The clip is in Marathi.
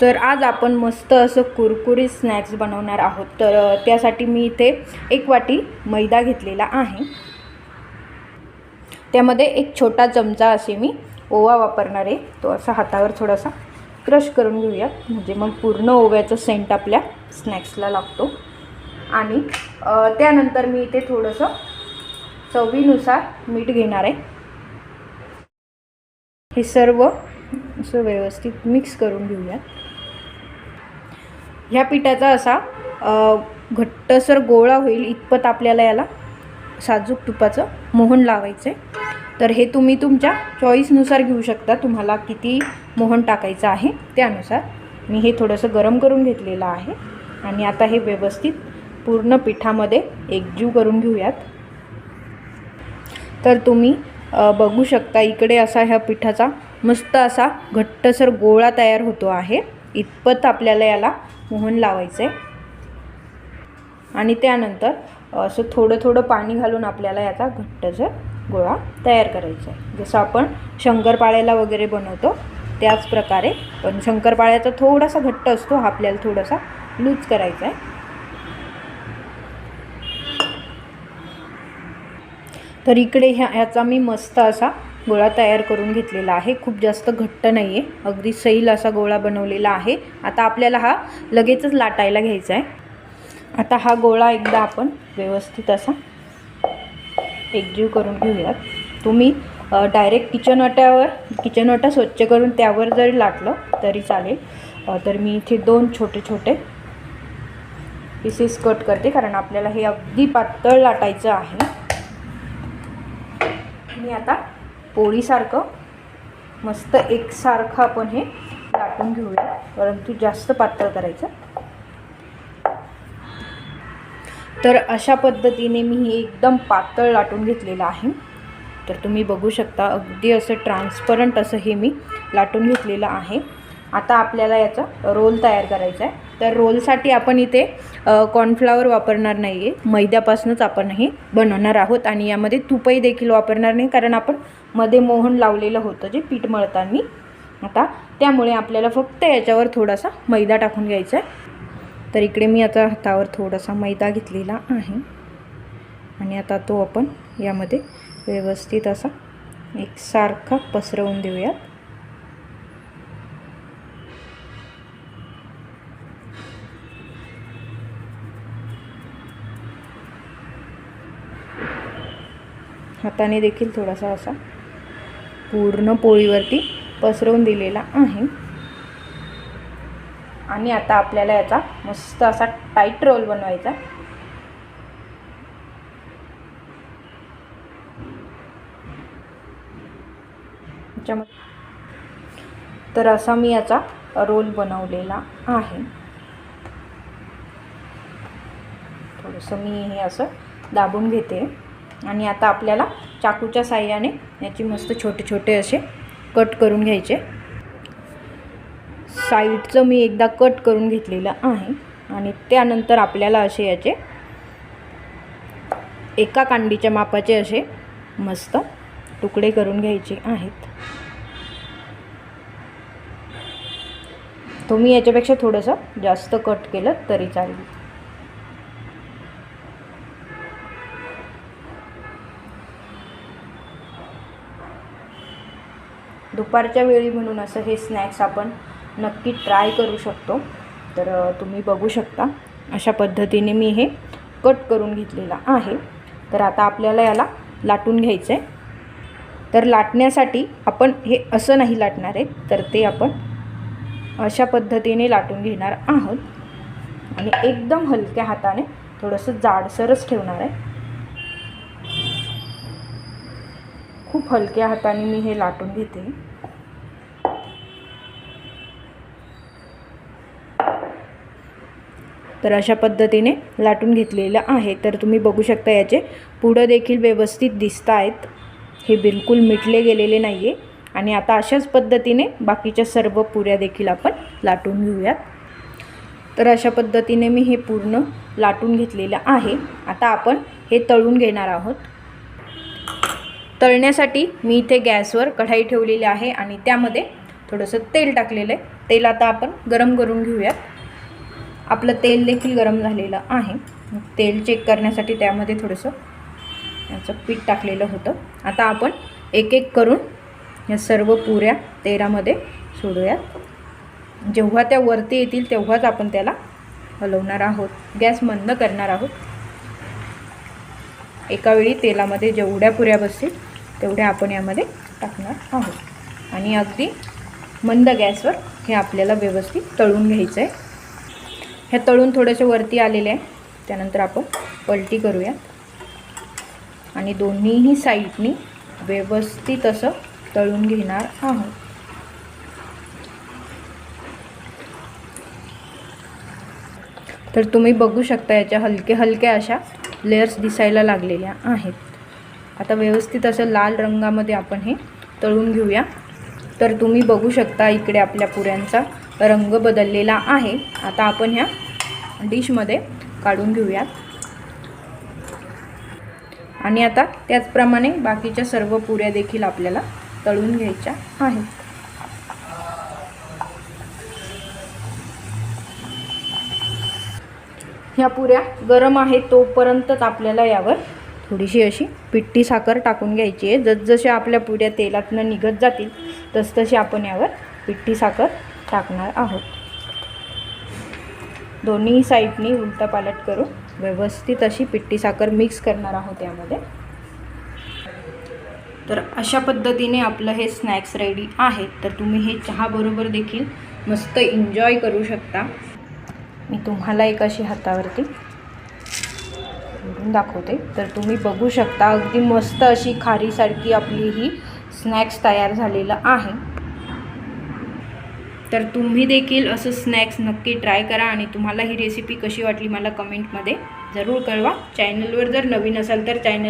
तर आज आपण मस्त असं कुरकुरीत स्नॅक्स बनवणार आहोत. तर त्यासाठी मी इथे एक वाटी मैदा घेतलेला आहे. त्यामध्ये एक छोटा चमचा असे मी ओवा वापरणार आहे. तो असा हातावर थोडासा क्रश करून घेऊयात म्हणजे मग पूर्ण ओव्याचं सेंट आपल्या स्नॅक्सला लागतो. आणि त्यानंतर मी इथे थोडंसं चवीनुसार मीठ घेणार आहे. हे सर्व असं व्यवस्थित मिक्स करून घेऊयात. ह्या पिठाचा असा घट्टसर गोळा होईल इतपत आपल्याला याला साजूक तुपाचं मोहन लावायचं आहे तर हे तुम्ही तुमच्या चॉईसनुसार घेऊ शकता तुम्हाला किती मोहन टाकायचं आहे त्यानुसार. मी हे थोडंसं गरम करून घेतलेलं आहे आणि आता हे व्यवस्थित पूर्ण पिठामध्ये एकजीव करून घेऊयात. तर तुम्ही बघू शकता इकडे असा ह्या पिठाचा मस्त असा घट्टसर गोळा तयार होतो आहे. इतपत आपल्याला याला मोहन लावायचं आहे आणि त्यानंतर असं थोडं थोडं पाणी घालून आपल्याला याचा घट्टसर गोळा तयार करायचा आहे जसं आपण शंकरपाळ्याला वगैरे बनवतो त्याच प्रकारे. पण शंकरपाळ्याचा थोडासा घट्ट असतो हा आपल्याला थोडासा लूज करायचा आहे तर इकडे ह्या ह्याचा मी मस्त असा गोळा तयार करून घेतलेला आहे. खूप जास्त घट्ट नाही आहे अगदी सैल असा गोळा बनवलेला आहे. आता आपल्याला हा लगेचच लाटायला घ्यायचा आहे. आता हा गोळा एकदा आपण व्यवस्थित असा एकजीव करून घेऊयात. तुम्ही डायरेक्ट किचन वाट्यावर किचन वाटा स्वच्छ करून त्यावर जरी लाटलं तरी चालेल. तर मी इथे दोन छोटे छोटे पीसेस कट करते कारण आपल्याला हे अगदी पातळ लाटायचं आहे. मी आता पोळीसारखं मस्त एकसारखं आपण हे लाटून घेऊया. परंतु जास्त पातळ करायचं. तर अशा पद्धतीने मी हे एकदम पातळ लाटून घेतलेलं आहे. तर तुम्ही बघू शकता अगदी असं ट्रान्सपरंट असं हे मी लाटून घेतलेलं आहे. आता आपल्याला याचा रोल तयार करायचा आहे. तर रोलसाठी आपण इथे कॉर्नफ्लावर वापरणार नाही आहे मैद्यापासूनच आपण हे बनवणार आहोत आणि यामध्ये तुपही देखील वापरणार नाही कारण आपण मध्ये मोहन लावलेलं होतं जे पीठ मळताना. आता त्यामुळे आपल्याला फक्त याच्यावर थोडासा मैदा टाकून घ्यायचा आहे. तर इकडे मी आता हातावर थोडासा मैदा घेतलेला आहे. आणि आता तो आपण यामध्ये व्यवस्थित असा एकसारखा पसरवून देऊयात. हाताने देखील थोडासा असा पूर्ण पोळीवरती पसरवून दिलेला आहे. आणि आता आपल्याला याचा मस्त असा टाईट रोल बनवायचा. तर असा मी याचा रोल बनवलेला आहे. थोडंसं मी हे असं दाबून घेते. आणि आता आपल्याला चाकूच्या साह्याने याची मस्त छोटे छोटे असे कट करून घ्यायचे. साईडचं मी एकदा कट करून घेतलेलं आहे आणि त्यानंतर आपल्याला असे याचे एका कांडीच्या मापाचे असे मस्त तुकडे करून घ्यायचे आहेत. तुम्ही याच्यापेक्षा थोडंसं जास्त कट केलं तरी चालेल. दुपारच्या वेळी म्हणून असं हे स्नॅक्स आपण नक्की ट्राय करू शकतो. तर तुम्ही बघू शकता. अशा पद्धतीने मी हे कट करून घेतलेला आहे. तर आता आपल्याला याला लाटून घ्यायचं आहे तर लाटण्यासाठी आपण हे असं नाही लाटणार आहे. तर ते आपण अशा पद्धतीने लाटून घेणार आहोत. आणि एकदम हलक्या हाताने थोडंसं जाडसरच ठेवणार आहे. खूप हलक्या हाताने मी हे लाटून घेते. तर अशा पद्धतीने लाटून घेतलेलं आहे. तर तुम्ही बघू शकता याचे पुढं देखील व्यवस्थित दिसत आहेत हे बिलकुल मिटले गेलेले नाही आहे आणि आता अशाच पद्धतीने बाकीच्या सर्व पुऱ्या देखील आपण लाटून घेऊयात. तर अशा पद्धतीने मी हे पूर्ण लाटून घेतलेलं आहे. आता आपण हे तळून घेणार आहोत. तळण्यासाठी मी इथे गॅसवर कढाई ठेवलेली आहे आणि त्यामध्ये थोडंसं तेल टाकलेलं आहे. तेल आता आपण गरम करून घेऊयात. आपलं तेल देखील गरम झालेलं आहे. तेल चेक करण्यासाठी त्यामध्ये थोडंसं याचं पीठ टाकलेलं होतं. आता आपण एक एक करून या सर्व पुऱ्या तेलामध्ये सोडूयात जेव्हा त्या वरती येतील तेव्हाच आपण त्याला हलवणार आहोत. गॅस मंद करणार आहोत. एकावेळी तेलामध्ये जेवढ्या पुऱ्या बसतील तेवढ्या आपण यामध्ये टाकणार आहोत. आणि अगदी मंद गॅसवर हे आपल्याला व्यवस्थित तळून घ्यायचं आहे हे तळून थोडेसे वरती आलेले आहे. त्यानंतर आपण पलटी करूया आणि दोन्हीही साईडनी व्यवस्थित असं तळून घेणार आहोत. तर तुम्ही बघू शकता याच्या हलके हलक्या अशा लेयर्स दिसायला लागलेल्या आहेत. आता व्यवस्थित असं लाल रंगामध्ये आपण हे तळून घेऊया. तर तुम्ही बघू शकता इकडे आपल्या पुऱ्यांचा रंग बदललेला आहे. आता आपण ह्या डिशमध्ये काढून घेऊयात. आणि आता त्याचप्रमाणे बाकीच्या सर्व पुऱ्या देखील आपल्याला तळून घ्यायच्या आहेत. ह्या पुऱ्या गरम आहेत तोपर्यंतच आपल्याला यावर थोडीशी अशी पिट्टी साखर टाकून घ्यायची आहे. जसजशा आपल्या पुऱ्या तेलातनं निघत जातील तसतशी आपण यावर पिट्टी साखर टाकणार आहोत. दोन्ही साईडनी उलटा पालट करून व्यवस्थित अशी पिट्टी साखर मिक्स करणार आहोत यामध्ये. तर अशा पद्धतीने आपलं हे स्नॅक्स रेडी आहेत तर तुम्ही हे चहाबरोबर देखील मस्त एन्जॉय करू शकता. मी तुम्हाला एक अशी हातावरती दाखवते. तर तुम्ही बघू शकता अगदी मस्त अशी खारीसारखी आपली ही स्नॅक्स तयार झालेलं आहे. तर तुम्ही देखील असं स्नॅक्स नक्की ट्राय करा आणि तुम्हाला ही रेसिपी कशी वाटली मला कमेंटमध्ये जरूर कळवा. चॅनलवर जर नवीन असाल तर चॅनल